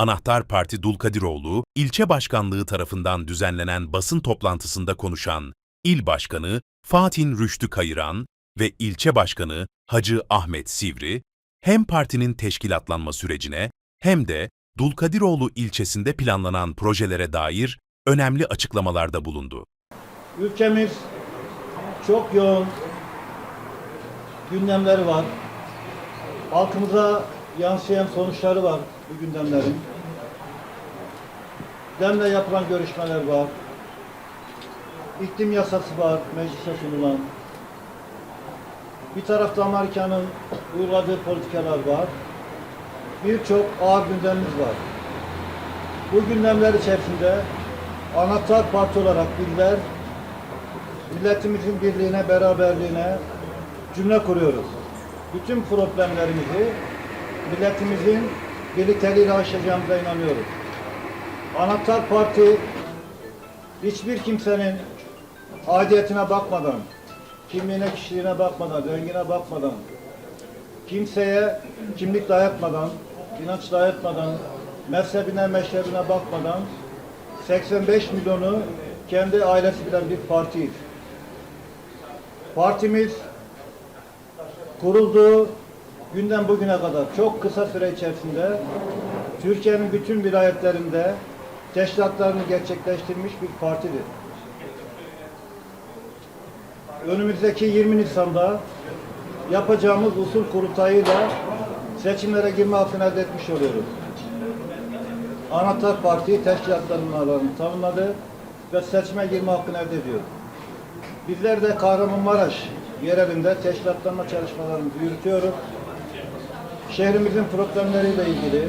Anahtar Parti Dulkadiroğlu, ilçe başkanlığı tarafından düzenlenen basın toplantısında konuşan İl Başkanı Fatih Rüştü Kayıran ve ilçe başkanı Hacı Ahmet Sivri, hem partinin teşkilatlanma sürecine hem de Dulkadiroğlu ilçesinde planlanan projelere dair önemli açıklamalarda bulundu. Ülkemiz çok yoğun gündemleri var. Halkımıza yansıyan sonuçları var bu gündemlerin. Demle yapılan görüşmeler var. İklim yasası var meclise sunulan. Bir tarafta Amerika'nın uyguladığı politikalar var. Birçok ağır gündemimiz var. Bu gündemler içerisinde anahtar parti olarak bizler milletimizin birliğine, beraberliğine cümle kuruyoruz. Bütün problemlerimizi milletimizin birlikteliğiyle aşacağımıza inanıyoruz. Anahtar Parti hiçbir kimsenin aidiyetine bakmadan, kimliğine, kişiliğine bakmadan, rengine bakmadan, kimseye kimlik dayatmadan, inanç dayatmadan, mezhebine, meşrebine bakmadan 85 milyonu kendi ailesi bilen bir partiyiz. Partimiz kurulduğu günden bugüne kadar çok kısa süre içerisinde Türkiye'nin bütün vilayetlerinde teşkilatlarını gerçekleştirmiş bir partidir. Önümüzdeki 20 Nisan'da yapacağımız usul kurultayıyla seçimlere girme hakkını elde etmiş oluyoruz. Anahtar Parti teşkilatlarının alanını tanımladı ve seçime girme hakkını elde ediyor. Bizler de Kahramanmaraş yerelinde teşkilatlanma çalışmalarımızı yürütüyoruz. Şehrimizin problemleriyle ilgili,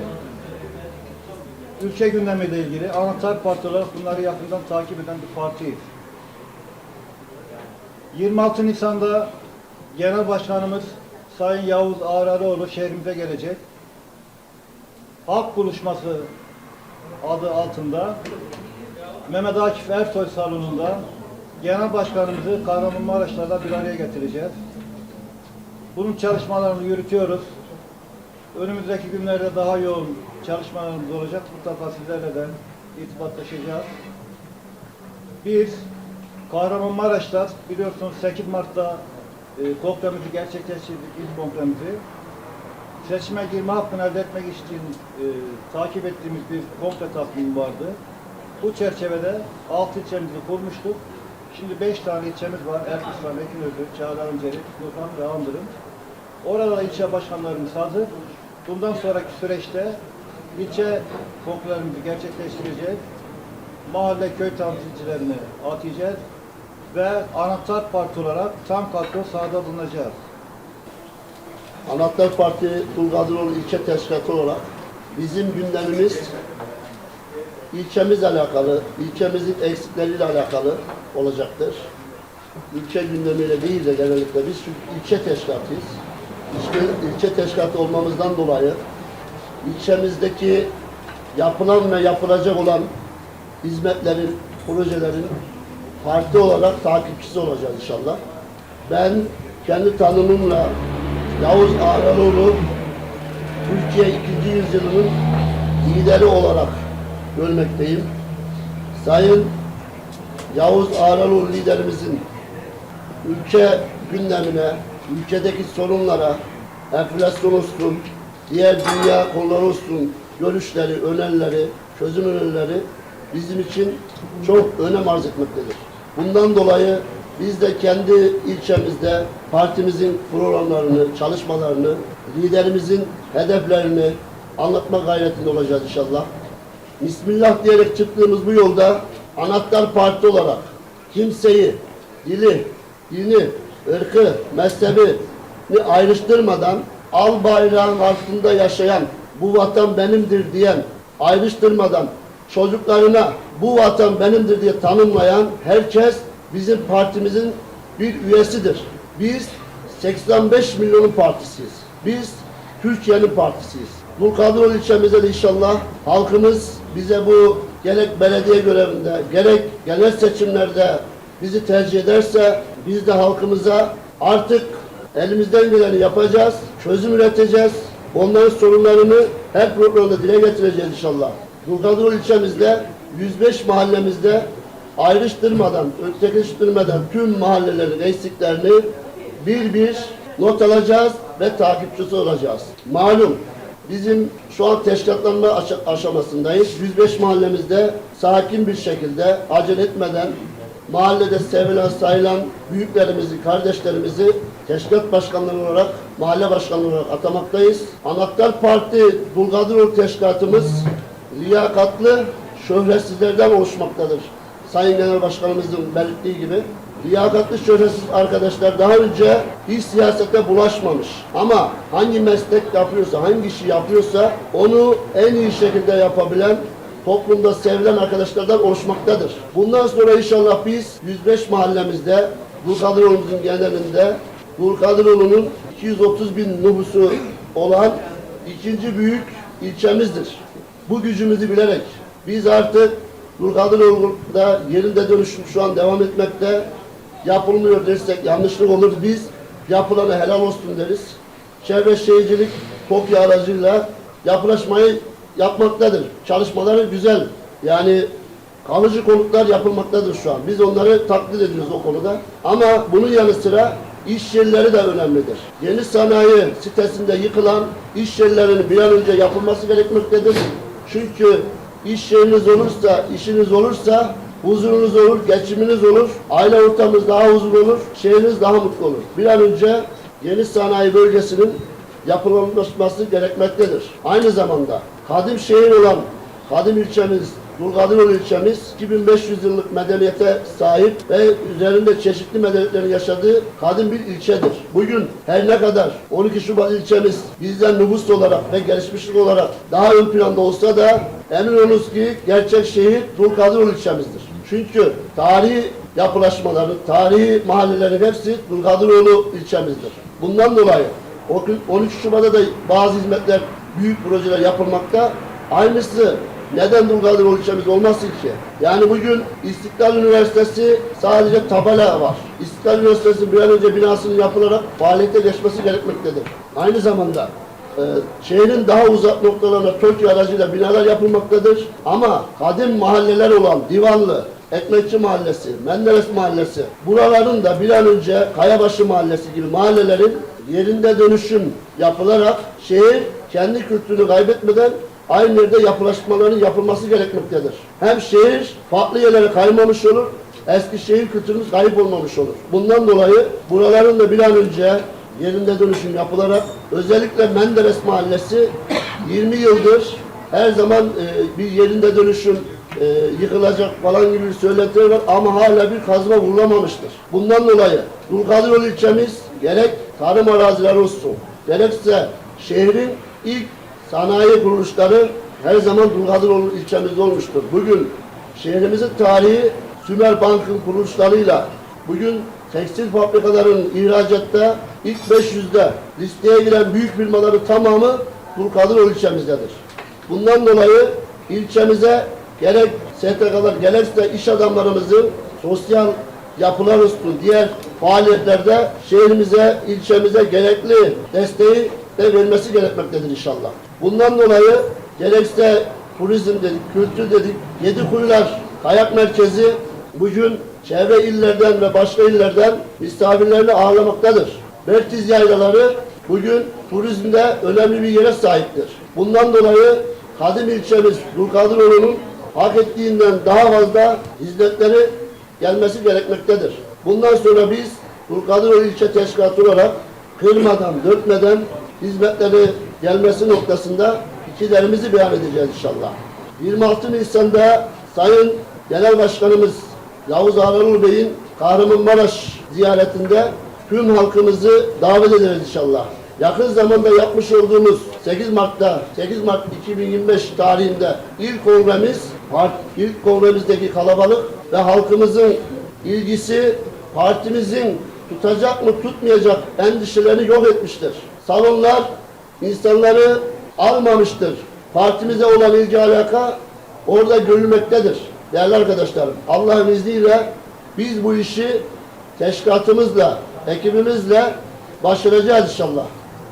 ülke gündemiyle ilgili anahtar parti olarak bunları yakından takip eden bir partiyiz. 26 Nisan'da Genel Başkanımız Sayın Yavuz Ağraroğlu şehrimize gelecek. Halk buluşması adı altında Mehmet Akif Ersoy salonunda Genel Başkanımızı Kahramanmaraş'ta bir araya getireceğiz. Bunun çalışmalarını yürütüyoruz. Önümüzdeki günlerde daha yoğun çalışmalarımız olacak. Mutlaka sizlerle de irtibatlaşacağız. Biz Kahramanmaraş'ta biliyorsunuz 8 Mart'ta e, kongremizi gerçekleştirdik, ilk kongremizi. Seçime girme hakkını elde etmek için e, takip ettiğimiz bir kongre takvimi vardı. Bu çerçevede 6 ilçemizi kurmuştuk. Şimdi 5 tane ilçemiz var. Erkisvan, Ekinözü, Çağlayanceli, Nurhan ve Andırım. Orada ilçe başkanlarımız hazır. Bundan sonraki süreçte ilçe kongrelerimizi gerçekleştireceğiz. Mahalle köy temsilcilerini atayacağız ve anahtar parti olarak tam kadro sahada bulunacağız. Anahtar Parti Tulgadiroğlu ilçe teşkilatı olarak bizim gündemimiz ilçemizle alakalı, ilçemizin eksikleriyle alakalı olacaktır. Ülke gündemiyle değil de genellikle biz ilçe teşkilatıyız. İlçe, ilçe teşkilatı olmamızdan dolayı ilçemizdeki yapılan ve yapılacak olan hizmetlerin, projelerin parti olarak takipçisi olacağız inşallah. Ben kendi tanımımla Yavuz Ağraloğlu Türkiye 2. yüzyılının lideri olarak görmekteyim. Sayın Yavuz Ağraloğlu liderimizin ülke gündemine, ülkedeki sorunlara, enflasyon olsun, diğer dünya konuları olsun, görüşleri, önerileri, çözüm önerileri bizim için çok önem arz etmektedir. Bundan dolayı biz de kendi ilçemizde partimizin programlarını, çalışmalarını, liderimizin hedeflerini anlatma gayretinde olacağız inşallah. Bismillah diyerek çıktığımız bu yolda anahtar parti olarak kimseyi, dili, dini, ırkı, mezhebini ayrıştırmadan al bayrağın altında yaşayan, bu vatan benimdir diyen, ayrıştırmadan çocuklarına bu vatan benimdir diye tanımlayan herkes bizim partimizin bir üyesidir. Biz 85 milyonun partisiyiz. Biz Türkiye'nin partisiyiz. Dulkadiroğlu ilçemizde de inşallah halkımız bize bu gerek belediye görevinde gerek genel seçimlerde bizi tercih ederse biz de halkımıza artık elimizden geleni yapacağız, çözüm üreteceğiz. Onların sorunlarını her programda dile getireceğiz inşallah. Dulkadrol ilçemizde 105 mahallemizde ayrıştırmadan, ötekileştirmeden tüm mahallelerin eksiklerini bir bir not alacağız ve takipçisi olacağız. Malum bizim şu an teşkilatlanma aşa- aşamasındayız. 105 mahallemizde sakin bir şekilde acele etmeden mahallede sevilen, sayılan büyüklerimizi, kardeşlerimizi teşkilat başkanları olarak, mahalle başkanları olarak atamaktayız. Anahtar Parti Dulgadırol Teşkilatımız liyakatlı şöhretsizlerden oluşmaktadır. Sayın Genel Başkanımızın belirttiği gibi liyakatlı şöhretsiz arkadaşlar daha önce hiç siyasete bulaşmamış. Ama hangi meslek yapıyorsa, hangi işi yapıyorsa onu en iyi şekilde yapabilen toplumda sevilen arkadaşlardan oluşmaktadır. Bundan sonra inşallah biz 105 mahallemizde Dulkadiroğlu'nun genelinde Dulkadiroğlu'nun 230 bin nüfusu olan ikinci büyük ilçemizdir. Bu gücümüzü bilerek biz artık Dulkadiroğlu'nda yerinde dönüşüm şu an devam etmekte yapılmıyor dersek yanlışlık olur. Biz yapılanı helal olsun deriz. Çevre Şehircilik TOKİ aracıyla yapılaşmayı yapmaktadır. Çalışmaları güzel. Yani kalıcı konutlar yapılmaktadır şu an. Biz onları takdir ediyoruz o konuda. Ama bunun yanı sıra iş yerleri de önemlidir. Yeni sanayi sitesinde yıkılan iş yerlerinin bir an önce yapılması gerekmektedir. Çünkü iş yeriniz olursa, işiniz olursa huzurunuz olur, geçiminiz olur, aile ortamınız daha huzurlu olur, şehriniz daha mutlu olur. Bir an önce yeni sanayi bölgesinin yapılanması gerekmektedir. Aynı zamanda kadim şehir olan kadim ilçemiz, Dulkadiroğlu ilçemiz 2500 yıllık medeniyete sahip ve üzerinde çeşitli medeniyetlerin yaşadığı kadim bir ilçedir. Bugün her ne kadar 12 Şubat ilçemiz bizden nüfus olarak ve gelişmişlik olarak daha ön planda olsa da emin olunuz ki gerçek şehir Dulkadiroğlu ilçemizdir. Çünkü tarihi yapılaşmaların, tarihi mahallelerin hepsi Dulkadiroğlu ilçemizdir. Bundan dolayı o gün 13 Şubat'ta da bazı hizmetler, büyük projeler yapılmakta. Aynısı neden Dulkadiroğlu ilçemiz olmasın ki? Yani bugün İstiklal Üniversitesi sadece tabela var. İstiklal Üniversitesi bir an önce binasının yapılarak faaliyete geçmesi gerekmektedir. Aynı zamanda e, şehrin daha uzak noktalarına TOKİ aracıyla binalar yapılmaktadır. Ama kadim mahalleler olan Divanlı, Ekmekçi Mahallesi, Menderes Mahallesi, buraların da bir an önce Kayabaşı Mahallesi gibi mahallelerin yerinde dönüşüm yapılarak şehir kendi kültürünü kaybetmeden aynı yerde yapılaşmaların yapılması gerekmektedir. Hem şehir farklı yerlere kaymamış olur, eski şehir kültürümüz kayıp olmamış olur. Bundan dolayı buraların da bir an önce yerinde dönüşüm yapılarak özellikle Menderes Mahallesi 20 yıldır her zaman e, bir yerinde dönüşüm e, yıkılacak falan gibi söylentiler var ama hala bir kazma vurulamamıştır. Bundan dolayı Dulkadiroğlu ilçemiz gerek tarım arazileri olsun gerekse şehrin ilk sanayi kuruluşları her zaman Dulkadiroğlu ilçemizde olmuştur. Bugün şehrimizin tarihi Sümer Bank'ın kuruluşlarıyla bugün tekstil fabrikaların ihracatta ilk 500'de listeye giren büyük firmaların tamamı Dulkadiroğlu ilçemizdedir. Bundan dolayı ilçemize gerek STK'lar gerekse iş adamlarımızın sosyal yapılar olsun diğer faaliyetlerde şehrimize, ilçemize gerekli desteği de vermesi gerekmektedir inşallah. Bundan dolayı gerekse turizm dedik, kültür dedik, yedi kuyular kayak merkezi bugün çevre illerden ve başka illerden misafirlerini ağırlamaktadır. Bertiz yaylaları bugün turizmde önemli bir yere sahiptir. Bundan dolayı kadim ilçemiz Dulkadiroğlu'nun hak ettiğinden daha fazla hizmetleri gelmesi gerekmektedir. Bundan sonra biz Dulkadiroğlu ilçe teşkilatı olarak kırmadan, dörtmeden hizmetleri gelmesi noktasında fikirlerimizi beyan edeceğiz inşallah. 26 Nisan'da Sayın Genel Başkanımız Yavuz Ağrıoğlu Bey'in Kahramanmaraş ziyaretinde tüm halkımızı davet ederiz inşallah. Yakın zamanda yapmış olduğumuz 8 Mart'ta 8 Mart 2025 tarihinde ilk kongremiz ilk kongremizdeki kalabalık ve halkımızın ilgisi partimizin tutacak mı tutmayacak endişelerini yok etmiştir. Salonlar insanları almamıştır. Partimize olan ilgi alaka orada görülmektedir. Değerli arkadaşlarım, Allah'ın izniyle biz bu işi teşkilatımızla, ekibimizle başaracağız inşallah.